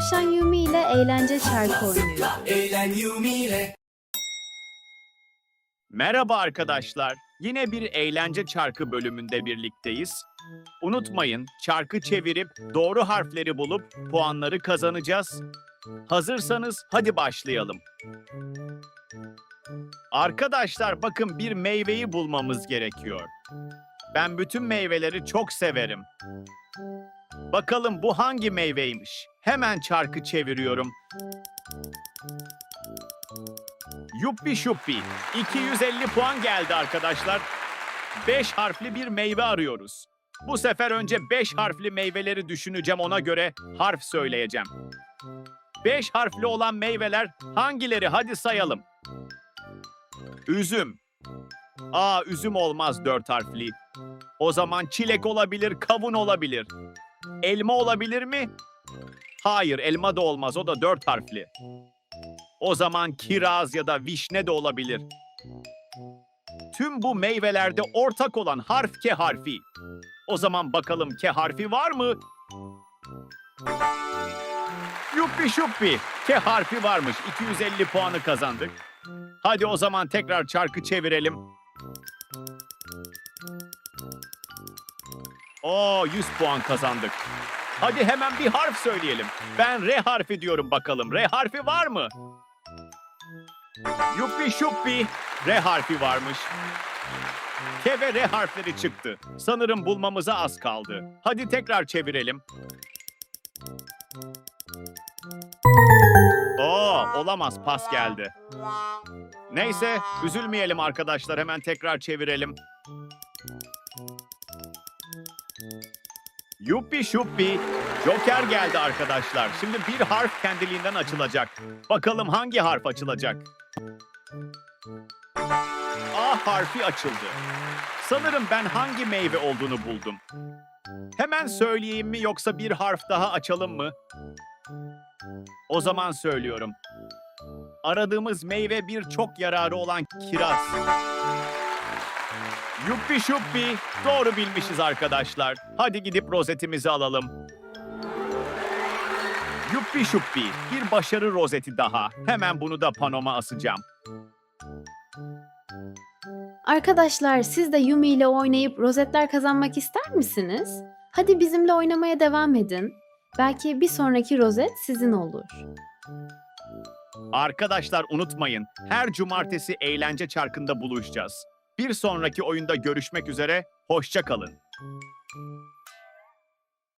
Tavşan Yumi ile eğlence çarkı oynuyor. Eğlen Yumi ile. Merhaba arkadaşlar. Yine bir eğlence çarkı bölümünde birlikteyiz. Unutmayın, çarkı çevirip doğru harfleri bulup puanları kazanacağız. Hazırsanız hadi başlayalım. Arkadaşlar bakın bir meyveyi bulmamız gerekiyor. Ben bütün meyveleri çok severim. Bakalım bu hangi meyveymiş? Hemen çarkı çeviriyorum. Yuppi şuppi. 250 puan geldi arkadaşlar. 5 harfli bir meyve arıyoruz. Bu sefer önce 5 harfli meyveleri düşüneceğim ona göre harf söyleyeceğim. 5 harfli olan meyveler hangileri hadi sayalım. Üzüm. Aa üzüm olmaz 4 harfli. O zaman çilek olabilir, kavun olabilir. Elma olabilir mi? Hayır, elma da olmaz. O da 4 harfli. O zaman kiraz ya da vişne de olabilir. Tüm bu meyvelerde ortak olan harf K harfi. O zaman bakalım K harfi var mı? Yuppi şuppi. K harfi varmış. 250 puanı kazandık. Hadi o zaman tekrar çarkı çevirelim. Oo 100 puan kazandık. Hadi hemen bir harf söyleyelim. Ben R harfi diyorum bakalım. R harfi var mı? Yuppi şuppi. R harfi varmış. K ve R harfleri çıktı. Sanırım bulmamıza az kaldı. Hadi tekrar çevirelim. Olamaz pas geldi. Neyse, üzülmeyelim arkadaşlar. Hemen tekrar çevirelim. Yuppi şuppi. Joker geldi arkadaşlar. Şimdi bir harf kendiliğinden açılacak. Bakalım hangi harf açılacak? A harfi açıldı. Sanırım ben hangi meyve olduğunu buldum. Hemen söyleyeyim mi yoksa bir harf daha açalım mı? O zaman söylüyorum. Aradığımız meyve bir çok yararı olan kiraz. Yuppi şuppi. Doğru bilmişiz arkadaşlar. Hadi gidip rozetimizi alalım. Yuppi şuppi. Bir başarı rozeti daha. Hemen bunu da panoma asacağım. Arkadaşlar siz de Yumi ile oynayıp rozetler kazanmak ister misiniz? Hadi bizimle oynamaya devam edin. Belki bir sonraki rozet sizin olur. Arkadaşlar unutmayın, her cumartesi eğlence çarkında buluşacağız. Bir sonraki oyunda görüşmek üzere, hoşça kalın.